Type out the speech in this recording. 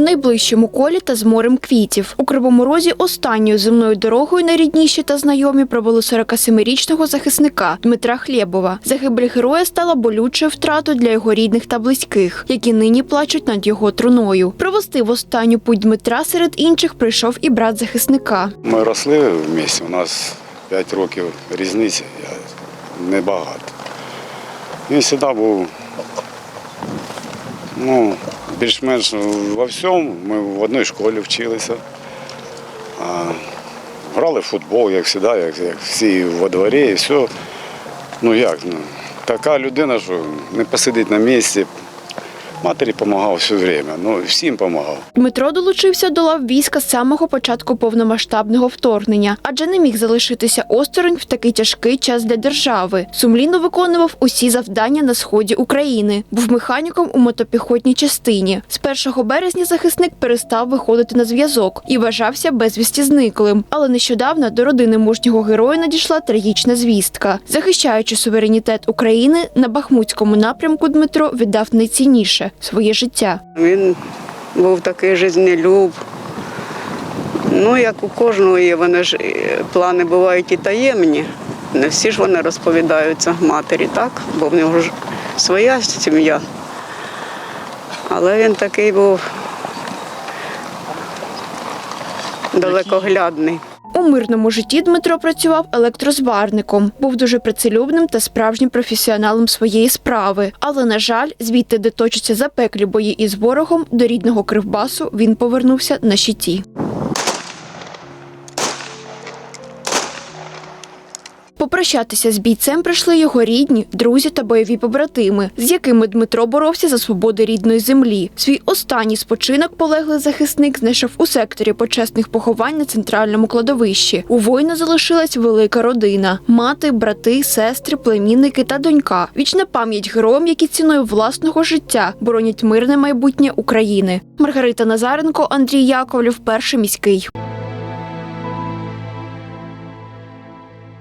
найближчому колі та з морем квітів. У Кривому Розі останньою земною дорогою найрідніші та знайомі провели 47-річного захисника Дмитра Хлєбова. Загибель героя стала болючою втратою для його рідних та близьких, які нині плачуть над його труною. Провести в останню путь Дмитра серед інших прийшов і брат захисника. Ми росли в місті, у нас 5 років різниці, я- небагато. Він завжди був ну, більш-менш во всьому. Ми в одній школі вчилися. Грали в футбол, як завжди, як, як всі во дворі і все. Ну як, ну, така людина, що не посидить на місці. Матері допомагав все время, ну всім допомагав. Дмитро долучився до лав війська з самого початку повномасштабного вторгнення, адже не міг залишитися осторонь в такий тяжкий час для держави. Сумлінно виконував усі завдання на сході України. Був механіком у мотопіхотній частині. З 1 березня захисник перестав виходити на зв'язок і вважався безвісті зниклим. Але нещодавно до родини мужнього героя надійшла трагічна звістка. Захищаючи суверенітет України, на Бахмутському напрямку Дмитро віддав найцінніше своє життя. Він був такий жизнелюб. Ну, як у кожного є, вони ж е, плани бувають і таємні. Не всі ж вони розповідаються матері, так? Бо в нього ж своя сім'я. Але він такий був далекоглядний. У мирному житті Дмитро працював електрозварником, був дуже працелюбним та справжнім професіоналом своєї справи. Але, на жаль, звідти, де точаться запеклі бої із ворогом, до рідного Кривбасу він повернувся на щиті. Попрощатися з бійцем прийшли його рідні, друзі та бойові побратими, з якими Дмитро боровся за свободу рідної землі. Свій останній спочинок полеглий захисник знайшов у секторі почесних поховань на центральному кладовищі. У воїна залишилась велика родина: мати, брати, сестри, племінники та донька. Вічна пам'ять героям, які ціною власного життя боронять мирне майбутнє України. Маргарита Назаренко, Андрій Яковлів, перший міський.